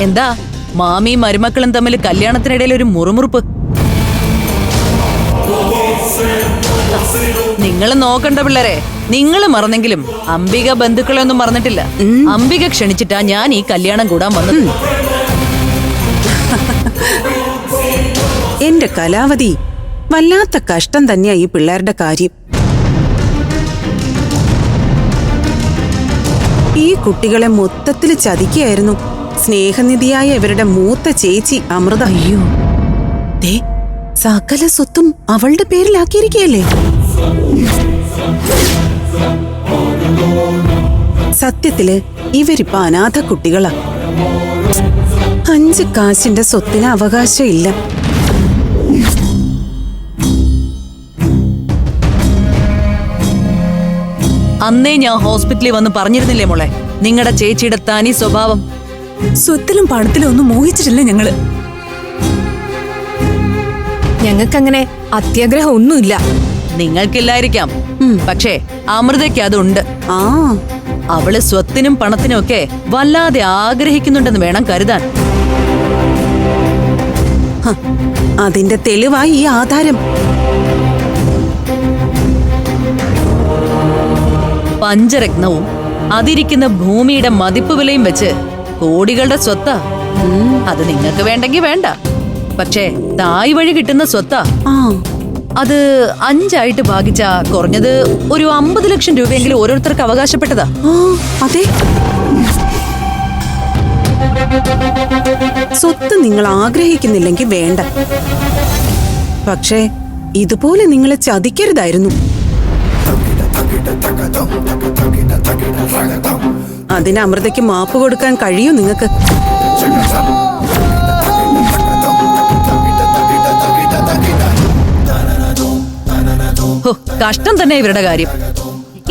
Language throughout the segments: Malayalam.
എന്താ? മാമിയും മരുമക്കളും തമ്മിൽ കല്യാണത്തിനിടയിൽ ഒരു മുറുമുറുപ്പ്. നിങ്ങൾ നോക്കണ്ട പിള്ളേരെ. നിങ്ങൾ മറന്നെങ്കിലും അംബിക ബന്ധുക്കളെ ഒന്നും മറന്നിട്ടില്ല. അംബിക ക്ഷണിച്ചിട്ടാ ഞാൻ ഈ കല്യാണം കൂടാൻ വന്നത്. എന്റെ കലാവതി വല്ലാത്ത കഷ്ടം തന്നെയാ ഈ പിള്ളേരുടെ കാര്യം. ഈ കുട്ടികളെ മൊത്തത്തിൽ ചതിക്കുകയായിരുന്നു. സ്നേഹനിധിയായ ഇവരുടെ മൂത്ത ചേച്ചി അമൃത. അയ്യോ. ദേ സകല സ്വത്തും അവളുടെ പേരിലാക്കിയിരിക്കുകയല്ലേ? സത്യത്തിൽ ഇവരിപ്പോ അനാഥ കുട്ടികളാ. അഞ്ച് കാശിന്റെ സ്വത്തിന് അവകാശം ഇല്ല അന്നേ ഞാൻ ഹോസ്പിറ്റലിൽ വന്ന് പറഞ്ഞിരുന്നില്ലേ മോളെ? നിങ്ങളുടെ ചേച്ചിയുടെ തനി സ്വഭാവം സ്വത്തിലും പണത്തിലും ഒന്നും മോഹിച്ചിട്ടില്ല ഞങ്ങൾ. ഞങ്ങൾക്കങ്ങനെ അത്യാഗ്രഹം ഒന്നുമില്ല. നിങ്ങൾക്കില്ലായിരിക്കാം. പക്ഷേ അമൃതയ്ക്ക് അതുണ്ട്. ആ. അവൾ സ്വത്തിനും പണത്തിനും ഒക്കെ വല്ലാതെ ആഗ്രഹിക്കുന്നുണ്ടെന്ന് വേണം കരുതാൻ. ഹ, അതിന്റെ തെളിവായി ഈ ആധാരം. പഞ്ചരത്നവും അതിരിക്കുന്ന ഭൂമിയുടെ മതിപ്പ് വിലയും വെച്ച് കോടികളുടെ സ്വത്താ. അത് നിങ്ങൾക്ക് വേണ്ടെങ്കിൽ വേണ്ട. പക്ഷേ തായ് വഴി കിട്ടുന്ന സ്വത്താ. അത് അഞ്ചായിട്ട് ഭാഗിച്ച കുറഞ്ഞത് ഒരു അമ്പത് ലക്ഷം രൂപയെങ്കിലും ഓരോരുത്തർക്ക് അവകാശപ്പെട്ടതാ. അതെ. സ്വത്ത് നിങ്ങൾ ആഗ്രഹിക്കുന്നില്ലെങ്കിൽ വേണ്ട. പക്ഷേ ഇതുപോലെ നിങ്ങളെ ചതിക്കരുതായിരുന്നു. അതിന് അമൃതയ്ക്ക് മാപ്പ് കൊടുക്കാൻ കഴിയൂ നിങ്ങൾക്ക്? കഷ്ടം തന്നെ ഇവരുടെ കാര്യം.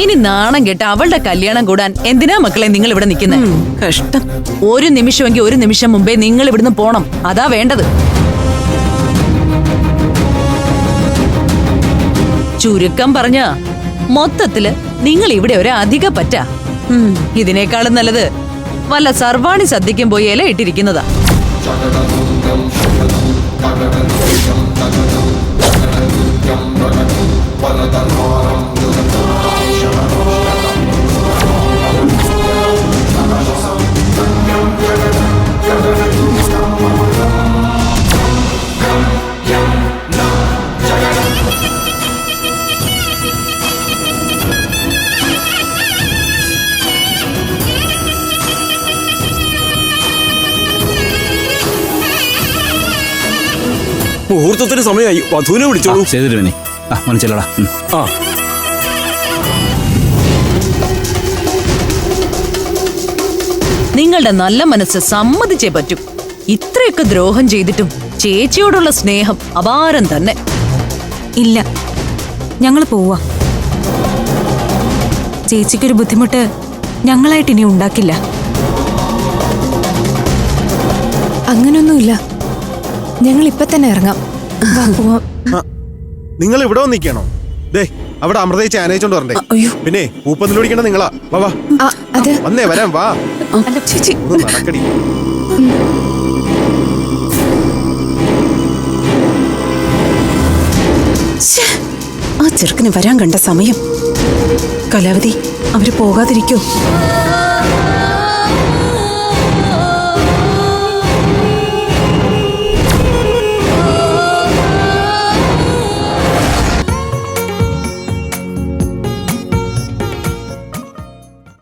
ഇനി നാണം കെട്ട് അവളുടെ കല്യാണം കൂടാൻ എന്തിനാ മക്കളെ നിങ്ങൾ ഇവിടെ നിൽക്കുന്നത് കഷ്ടം. ഒരു നിമിഷമെങ്കിൽ ഒരു നിമിഷം മുമ്പേ നിങ്ങൾ ഇവിടുന്ന് പോണം. അതാ വേണ്ടത്. ചുരുക്കം പറഞ്ഞ മൊത്തത്തിൽ നിങ്ങൾ ഇവിടെ ഒരു അധിക പറ്റാ. ഇതിനേക്കാളും നല്ലത് വല്ല സർവാണി സദ്യക്കും പോയി ഇല ഇട്ടിരിക്കുന്നതാ. മുഹൂർത്തത്തിന് സമയമായി. വധുവിനെ വിളിച്ചോളൂ. ചെയ്തിട്ട് വേണി ആ മനസ്സിലടാ ആ. നിങ്ങളുടെ നല്ല മനസ്സ് സമ്മതിച്ചേ പറ്റൂ. ഇത്രയൊക്കെ ദ്രോഹം ചെയ്തിട്ടും ചേച്ചിയോടുള്ള സ്നേഹം അപാരം തന്നെ. ഇല്ല. ഞങ്ങൾ പോവാ. ചേച്ചിക്കൊരു ബുദ്ധിമുട്ട് ഞങ്ങളായിട്ട് ഇനി ഉണ്ടാക്കില്ല. അങ്ങനൊന്നുമില്ല. ഞങ്ങൾ ഇപ്പൊ തന്നെ ഇറങ്ങാം. വാ, പോവാം. നിങ്ങൾ ഇവിടെ വന്നിരിക്കണോ? ദേ അവിടെ അമൃതയിച്ച് ആനയിച്ചോണ്ട് വരണ്ടേ. അയ്യോ. പിന്നെ പൂപ്പന്തിൽ ഓടിക്കണ നിങ്ങളാ. വാ വാ. ആ, അത്. വന്നേ വരാം വാ. അല്ല ചേച്ചി. ഒന്ന് നടക്കടി. ശ്ശേ, ആ ചെറുക്കന് വരാൻ കണ്ട സമയം. കലാവതി അവർ പോകാതിരിക്കോ.